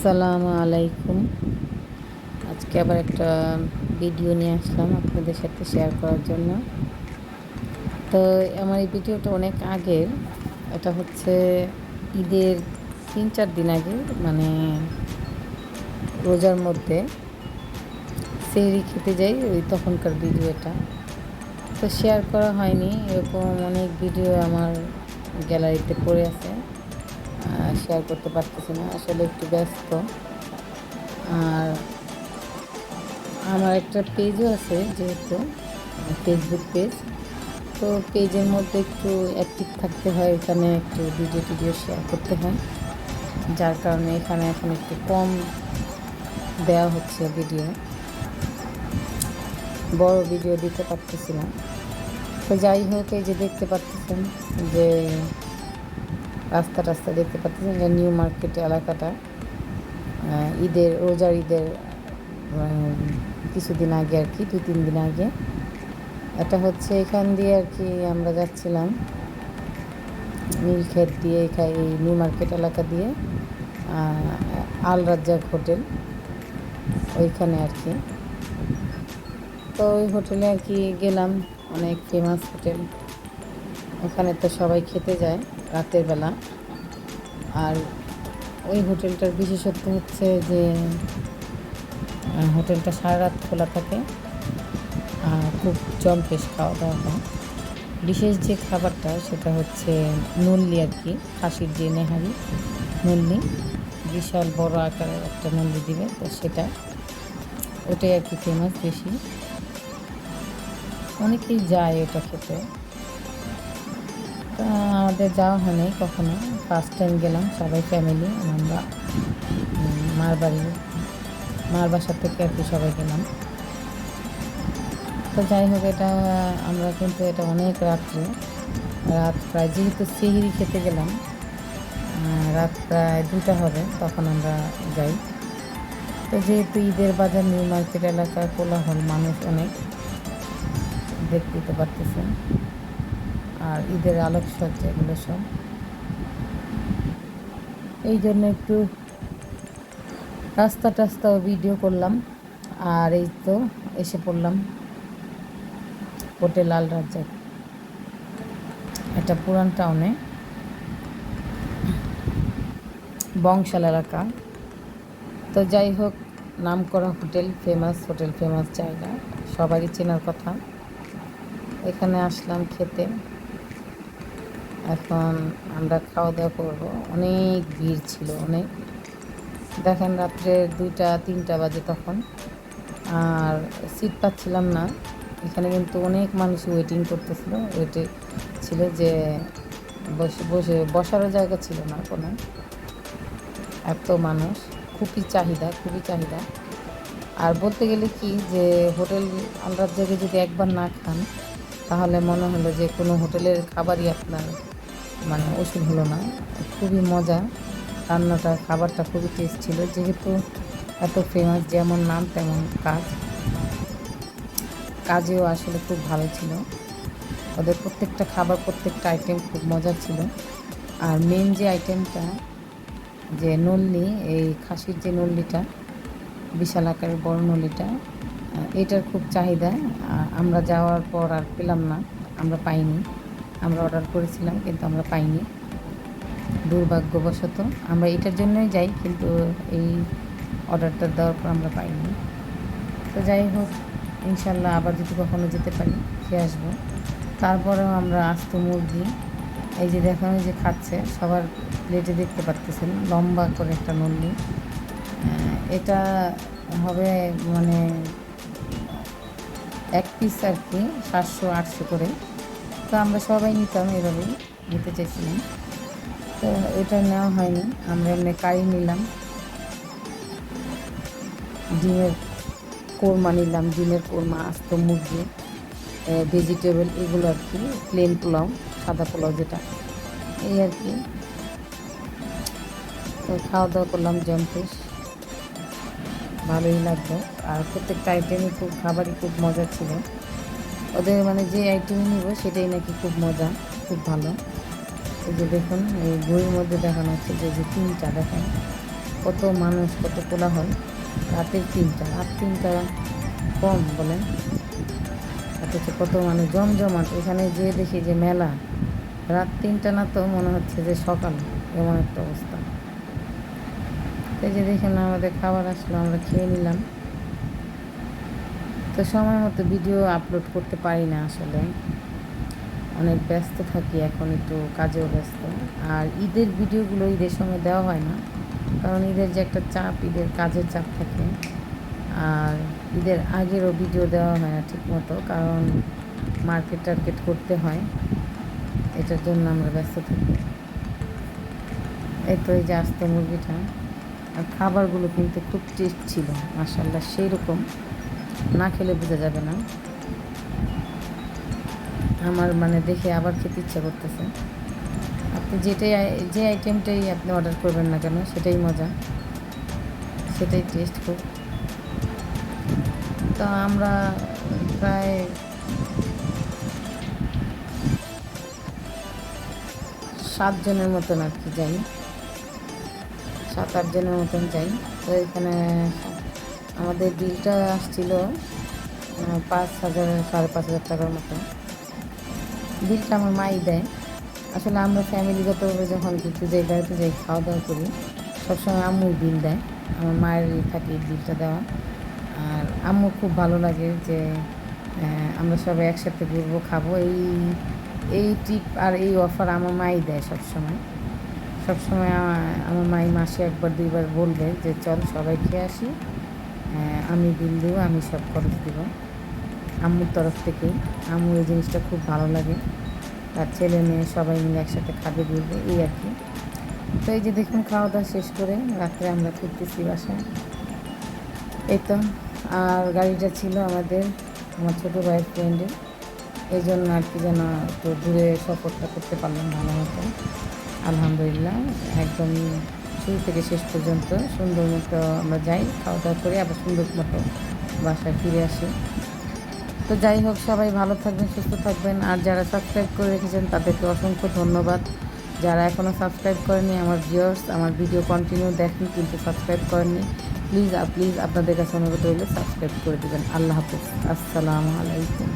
আসসালামু আলাইকুম। আজকে আবার একটা ভিডিও নিয়ে আসলাম আপনাদের সাথে শেয়ার করার জন্য। তো আমার এই ভিডিওটা অনেক আগের। এটা হচ্ছে ঈদের তিন চার দিন আগে মানে রোজার মধ্যে সেহরি খেতে যাই, ওই তখনকার ভিডিও এটা। তো শেয়ার করা হয়নি, এরকম অনেক ভিডিও আমার গ্যালারিতে পড়ে আছে। শেয়ার করতে পারতেছি না, আসলে একটু ব্যস্ত। আর আমার একটা পেজও আছে যেহেতু ফেসবুক পেজ তো পেজের মধ্যে একটু অ্যাক্টিভ থাকতে হয়, এখানে একটু ভিডিও টিডিও শেয়ার করতে হয়। যার কারণে এখানে এখন একটু কম দেওয়া হচ্ছে ভিডিও বড় ভিডিও দিতে পারতেছি না। তো যাই হোক, এই যে দেখতে পাচ্ছেন যে রাস্তা টাস্তা দেখতে পাচ্ছেন যে নিউ মার্কেট এলাকাটা। ঈদের, রোজার ঈদের কিছুদিন আগে আর কি দু তিন দিন আগে। এটা হচ্ছে এখান দিয়ে আর কি আমরা যাচ্ছিলাম। নীলক্ষেত দিয়ে এখানে এই নিউ মার্কেট এলাকা দিয়ে আল রাজ্জাক হোটেল, ওইখানে আর কি। তো ওই হোটেলে আর কি গেলাম, অনেক ফেমাস হোটেল। ওখানে তো সবাই খেতে যায় রাতের বেলা। আর ওই হোটেলটার বিশেষত্ব হচ্ছে যে হোটেলটা সারা রাত খোলা থাকে আর খুব জম্পেশ খাওয়া দাওয়া হয়। বিশেষ যে খাবারটা, সেটা হচ্ছে নল্লি আর কি, খাসির যে নেহারি নল্লি। বিশাল বড় আকারের একটা নল্লি দিবে, তো সেটা। ওটাই আর কি ফেমাস বেশি অনেকেই যায় ওটা খেতে। আমাদের যাওয়া হয়নি কখনো। ফার্স্ট টাইম গেলাম, সবাই ফ্যামিলি আমরা মার বাড়ি, মার বাসার থেকে আর কি সবাই গেলাম। তো যাই হোক, এটা, আমরা কিন্তু এটা অনেক রাত্রে। রাত প্রায়, যেহেতু সিহিরি খেতে গেলাম রাত প্রায় দুটা হবে, তখন আমরা যাই। তো যেহেতু ঈদের বাজার, নিউ মার্কেট এলাকার কোলাহল মানুষ অনেক, দেখতে পারতেছেন। আর ঈদের আলোকসজ্জা এগুলো সব। এই জন্য একটু রাস্তা টাস্তাও ভিডিও করলাম। আর এই তো এসে পড়লাম হোটেল লাল রাজ্জাক। এটা পুরান টাউনে। বংশাল এলাকা। তো যাই হোক নাম করা হোটেল, ফেমাস হোটেল, ফেমাস জায়গা। সবারই চেনার কথা। এখানে আসলাম খেতে। এখন আমরা খাওয়া দাওয়া করব। অনেক ভিড় ছিল, অনেক। দেখেন রাত্রে দুইটা, তিনটা বাজে তখন। আর সিট পাচ্ছিলাম না। এখানে কিন্তু অনেক মানুষ ওয়েটিং করতেছিল। ওয়েটে ছিল যে বসে বসে বসারও জায়গা ছিল না কোনো। এত মানুষ। খুবই চাহিদা খুবই চাহিদা। আর বলতে গেলে কি যে হোটেল আলরার জায়গায় যদি একবার না খান, তাহলে মনে হলো যে কোনো হোটেলের খাবারই আপনার মানে ওষুধ হলো না। খুবই মজা। রান্নাটা, খাবারটা খুবই টেস্ট ছিল। যেহেতু এত ফেমাস যেমন নাম তেমন কাজ। কাজেও আসলে খুব ভালো ছিল। ওদের প্রত্যেকটা খাবার, প্রত্যেকটা আইটেম খুব মজার ছিল। আর মেন যে আইটেমটা যে নল্লি, এই খাসির যে নল্লিটা, বিশাল আকারের বড় নল্লিটা এটার খুব চাহিদা। আমরা যাওয়ার পর আর পেলাম না। আমরা পাইনি। আমরা অর্ডার করেছিলাম, কিন্তু আমরা পাইনি। দুর্ভাগ্যবশত আমরা এটার জন্যই যাই, কিন্তু এই অর্ডারটা দেওয়ার পর আমরা পাইনি। তো যাই হোক, ইনশাল্লাহ আবার যদি কখনো যেতে পারি, খেয়ে আসব। তারপরেও আমরা আস্ত মুরগি, এই যে দেখানো যে খাচ্ছে, সবার প্লেটে দেখতে পারতেছেন, লম্বা করে একটা নল্লি এটা হবে মানে এক পিস আর কি, সাতশো, আটশো করে। তো আমরা সবাই নিতাম এভাবেই, নিতে চাইছিলাম। তো এটা নেওয়া হয়নি, আমরা এমনি কারি নিলাম। ডিমের কোরমা নিলাম, ডিমের কোরমা, আস্ত মুরগি ভেজিটেবল এগুলো আর কি প্লেন পোলাও, সাদা পোলাও যেটা, এই আর কি। খাওয়া দাওয়া করলাম জম্পেশ ভালোই লাগল। আর প্রত্যেকটা আইটেমই খুব, খাবারই খুব মজা ছিল। ওদের মানে যে আইটেমই নিব, সেটাই নাকি খুব মজা, খুব ভালো। এই যে দেখুন, এই বইয়ের মধ্যে দেখানো হচ্ছে যে যে তিনটা, দেখেন। কত মানুষ, কত কোলাহল। রাতের তিনটা, রাত তিনটা কম বলেন। অথচ কত মানুষ জমজমাট। এখানে যে দেখি যে মেলা। রাত তিনটা না তো মনে হচ্ছে যে সকাল, এমন একটা অবস্থা। এই যে দেখেন, আমাদের খাবার আসলো, আমরা খেয়ে নিলাম। তো সময় মতো ভিডিও আপলোড করতে পারি না আসলে। অনেক ব্যস্ত থাকি, এখন একটু কাজেও ব্যস্ত। আর ঈদের ভিডিওগুলো ঈদের সময় দেওয়া হয় না, কারণ ঈদের যে একটা চাপ, ঈদের কাজের চাপ থাকে। আর ঈদের আগেরও ভিডিও দেওয়া হয় না ঠিক মতো কারণ মার্কেট টার্কেট করতে হয়। এটার জন্য আমরা ব্যস্ত থাকি। এই তো এই যে আস্ত মুরগিটা। আর খাবারগুলো কিন্তু খুব টেস্ট ছিল মাসাল্লাহ সেই রকম না খেলে বোঝা যাবে না। আমার মানে দেখে আবার খেতে ইচ্ছা করতেছে। আপনি যেটাই যে আইটেমটাই আপনি অর্ডার করবেন না কেন, সেটাই মজা। সেটাই টেস্ট খুব। তো আমরা প্রায় সাতজনের মতন আর কি যাই। সাত আটজনের মতন যাই। তো এখানে আমাদের বিলটা আসছিল পাঁচ হাজার, সাড়ে পাঁচ হাজার টাকার মতো। বিলটা আমার মাই দেয়। আসলে আমরা ফ্যামিলিগতভাবে যখন কিছু বেড়াতে যাই খাওয়া দাওয়া করি, সবসময় আম্মুই বিল দেয়। আমার মায়ের থাকে বিলটা দেওয়া। আর আম্মু খুব ভালো লাগে যে আমরা সবাই একসাথে ঘুরবো, খাব। এই এই ট্রিপ আর এই অফার আমার মাই দেয় সবসময়। সবসময় আমা- আমার মাই মাসে একবার, দুইবার বলবে যে, চল সবাই খেয়ে আসি। আমি বিল দেবো আমি সব খরচ দিব। আম্মুর তরফ থেকেই আম্মুর এই জিনিসটা খুব ভালো লাগে। তার ছেলে মেয়ে সবাই মিলে একসাথে খাবে ঘুরবে এই আর কি। তো এই যে দেখুন খাওয়া দাওয়া শেষ করে রাত্রে আমরা ফিরতেছি বাসায়। এই তো, আর গাড়িটা ছিল আমাদের, আমার ছোটো ভাইয়ের ফ্রেন্ডের এই জন্য আর কি যেন একটু দূরে সফরটা করতে পারলাম ভালো মতো। আলহামদুলিল্লাহ একদম শুরু থেকে শেষ পর্যন্ত সুন্দর মতো আমরা যাই খাওয়া দাওয়া করে আবার সুন্দর মতো বাসায় ফিরে আসি। তো যাই হোক, সবাই ভালো থাকবেন, সুস্থ থাকবেন। আর যারা সাবস্ক্রাইব করে রেখেছেন, তাদেরকে অসংখ্য ধন্যবাদ। যারা এখনও সাবস্ক্রাইব করেনি আমার ভিউয়ার্স আমার ভিডিও কন্টিনিউ দেখেন, কিন্তু সাবস্ক্রাইব করেনি প্লিজ প্লিজ আপনাদের কাছে অনুরোধ রইলে, সাবস্ক্রাইব করে দেবেন। আল্লাহ হাফিজ। আসসালামু আলাইকুম।